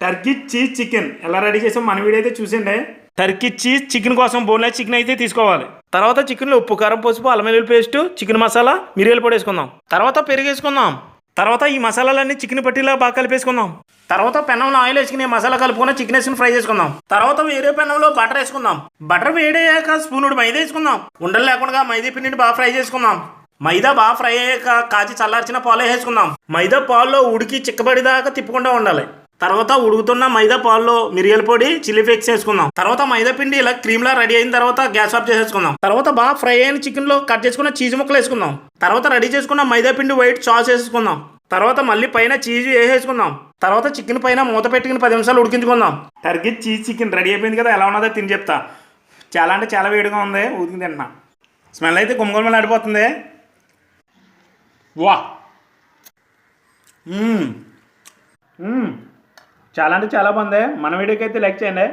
Turkey cheese chicken. ఎలా ready చేసాం మన వీడియో అయితే చూసిండే టర్కీ చీజ్ చికెన్ కోసం బోన్లెస్ చికెన్ అయితే తీసుకోవాలి. తర్వాత చికెన్లో ఉప్పు కారం పసుపు అల్లం వెల్లుల్లి పేస్ట్ చికెన్ మసాలా మిరియాల పొడి వేసుకుందాం. తర్వాత పెరుగు వేసుకుందాం తర్వాత ఈ మసాలాలన్నీ చికెన్ పట్టిలా బాగా కలిపేసుకుందాం. తర్వాత పెనంలో ఆయిల్ వేసుకుని మసాలా కలుపుకున్న చికెన్ వేసుకుని ఫ్రై చేసుకుందాం. తర్వాత వేరే పెనంలో బటర్ వేసుకుందాం. బటర్ వేడయ్యాక స్పూన్ మైదా వేసుకుందాం. ఉండలు లేకుండా మైదా పిండిని బాగా ఫ్రై చేసుకుందాం. మైదా బాగా ఫ్రై అయ్యాక కాచి చల్లార్చిన పాలు వేసుకుందాం. మైదా పాల్లో ఉడికి చిక్కబడిదాకా తిప్పకుండా ఉండాలి. తర్వాత ఉడుకుతున్న మైదా పాల్లో మిరియాల పొడి చిల్లీ ఫ్లేక్స్ వేసుకుందాం. తర్వాత మైదా పిండి ఇలా క్రీమ్ లా రెడీ అయిన తర్వాత గ్యాస్ ఆఫ్ చేసేసుకుందాం. తర్వాత బాగా ఫ్రై అయిన చికెన్లో కట్ చేసుకున్న చీజ్ ముక్కలు వేసుకుందాం. తర్వాత రెడీ చేసుకున్న మైదా పిండి వైట్ సాస్ వేసుకుందాం. తర్వాత మళ్ళీ పైన చీజ్ వేసేసుకుందాం. తర్వాత చికెన్ పైన మూత పెట్టుకుని పది నిమిషాలు ఉడికించుకుందాం. టర్కీ చీజ్ చికెన్ రెడీ అయిపోయింది కదా ఎలా ఉన్నదో తిని చెప్తా. చాలా అంటే చాలా వేడిగా ఉంది ఊరికి తింటున్నా. స్మెల్ అయితే గుమ్మగుమ్మలు ఆడిపోతుంది. వా. చాలా అంటే చాలా బాగుంది. మన వీడియోకి అయితే లైక్ చేయండి.